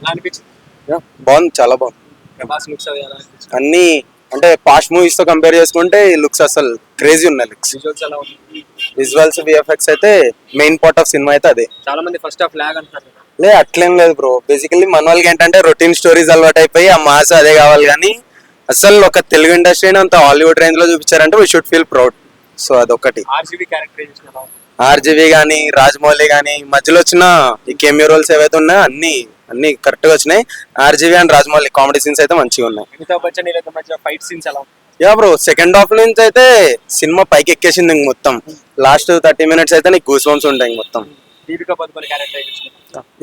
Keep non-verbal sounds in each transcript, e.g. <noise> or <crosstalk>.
ఎలా అనిపించింది? బాగుంది చాలా బాగుంది. ప్రభాస్ లుక్స్ అవి ఎలా అనిపించింది అన్ని అంటే పాస్ట్ మూవీస్తో కంపేర్ చేసుకుంటే ఈ లుక్స్ అసలు క్రేజీ ఉన్నాయి లుక్స్. విజువల్స్ ఎలా ఉంది విజువల్స్ విఎఫ్ఎక్స్ అయితే మెయిన్ పార్ట్ ఆఫ్ సినిమా అయితే అదే. చాలా మంది ఫస్ట్ హాఫ్ లాగ్ అంటారు. లే అట్లేం లేదు బ్రో. బేసికల్లీ మన వాళ్ళకి ఏంటంటే రొటీన్ స్టోరీస్ అలవాటు అయిపోయి ఆ మాస్ అదే కావాలి కానీ అసలు ఒక తెలుగు ఇండస్ట్రీని అంత హాలీవుడ్ రేంజ్లో చూపించారంటే we should feel proud so అదొకటి ఆర్జీబీ క్యారెక్టరైజేషన్ ఎలా ఉంది ఆర్జీవి కానీ రాజమౌళి కానీ మధ్యలో వచ్చిన ఈ కెమియో రోల్స్ ఏవైతే ఉన్నాయో అన్ని అన్ని కరెక్ట్గా వచ్చినాయి. RGV and Rajamouli comedy scenes అయితే మంచిగా ఉన్నాయి. అమితాబ్ బచ్చన్ వీళ్ళతో మధ్య ఫైట్ సీన్స్ ఎలా యా బ్రో సెకండ్ హాఫ్ నుంచి అయితే సినిమా పైకి ఎక్కేసింది ఇంక మొత్తం. లాస్ట్ థర్టీ మినిట్స్ అయితే నీకు గూస్ బంప్స్ ఉంటాయి ఇంక మొత్తం. దీపికా పదుకొని క్యారెక్టరైజేషన్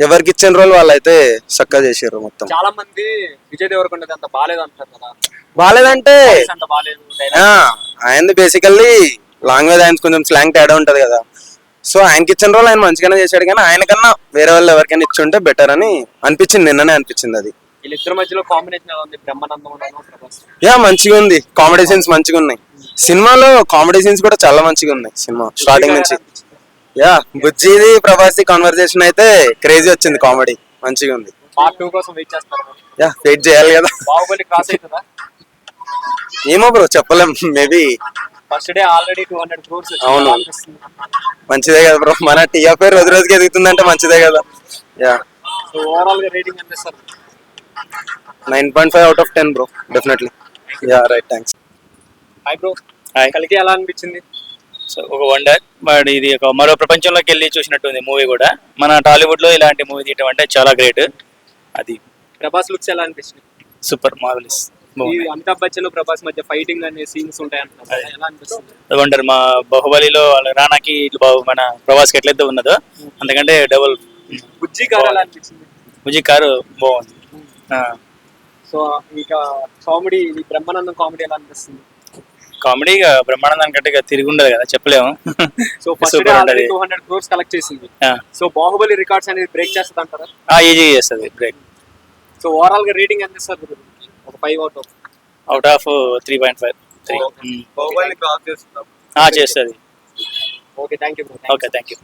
ఎవరికి ఇచ్చిన రోల్ వాళ్ళు అయితే చక్కగా చేసారు మొత్తం. చాలా మంది విజయ్ దేవరకొండ అంత బాగాలేదు అంటారు కదా. బాగాలేదంటే అంత బాగాలేదు ఆ, ఆయనది బేసికల్లీ లాంగ్వేజ్ ఆయన కొంచెం స్లాంగ్ తేడా ఉంటది కదా. సో ఆయనకి ఇచ్చిన రోల్ ఆయన మంచిగానే చేశాడు కానీ ఆయనకన్నా వేరే వాళ్ళు ఎవరికైనా ఇచ్చి ఉంటే బెటర్ అని అనిపించింది నిన్ననే అనిపించింది అది. వీళ్ళిద్దరి మధ్యలో కాంబినేషన్ ఎలా ఉంది? బ్రహ్మానందం ఉన్నాను ప్రభాస్. యా మంచిగా ఉంది. కామెడీ సీన్స్ మంచిగా ఉన్నాయి. సినిమాలో కామెడీ సీన్స్ కూడా చాలా మంచిగా ఉన్నాయి సినిమా స్టార్టింగ్ నుంచి. యా బుజ్జిది ప్రభాస్ కాన్వర్సేషన్ అయితే క్రేజీ వచ్చింది కామెడీ మంచిగా ఉంది. పార్ట్ టూ కోసం వెయిట్ చేస్తారు? యా వెయిట్ చేయాలి కదా. బాహుబలి క్రాస్ అవుతుందా? ఏమో బ్రో చెప్పలేం. Maybe first day already two hundred crores అవును. మంచిదే కదా బ్రో. మన టీఆర్పీ రోజు రోజుకి ఎదుగుతుందంటే మంచిదే కదా. యా. సో ఓవరాల్గా రేటింగ్ ఎంత ఇస్తారు nine point five out of ten bro definitely. Yeah right thanks hi bro hi కలికి ఎలా అనిపించింది? సో ఒక వండర్ బట్ ఇది ఒక మరో ప్రపంచంలోకి వెళ్ళి చూసినట్టుంది మూవీ కూడా. మన టాలీవుడ్లో ఇలాంటి మూవీ తీయటం అంటే చాలా గ్రేట్. అది. ప్రభాస్ లుక్స్ ఎలా అనిపించింది సూపర్ మార్వెలస్. అమితాబ్ బచ్చన్ ప్రభాస్ మధ్య ఫైటింగ్ అనే సీన్స్ ఉంటాయి అంటున్నారు కదా, ఎలా అనిపిస్తుంది? వండర్ మా బాహుబలిలో రానాకి మన ప్రభాస్కి ఎట్లయితే ఉన్నదో అంతకంటే డబుల్ బుజ్జి గారు ఎలా అనిపించింది కారు బాగుంది. ఆ, సో ఇంకా కామెడీ బ్రహ్మానందం కామెడీ ఎలా అనిపిస్తుంది? కామెడీగా బ్రహ్మానందం కంటే తిరిగి ఉండదు కదా చెప్పలేము. <laughs> So first two hundred crores collect చేసింది. సో బాహుబలి రికార్డ్స్ అనేది బ్రేక్ చేస్తుంది అంటారా ఈజీ చేస్తుంది బ్రేక్ సో ఓవరాల్గా రేటింగ్ ఎంత ఇస్తారు? ఒక five out of out of three point five three చేస్తుంది. Okay thank you okay thank you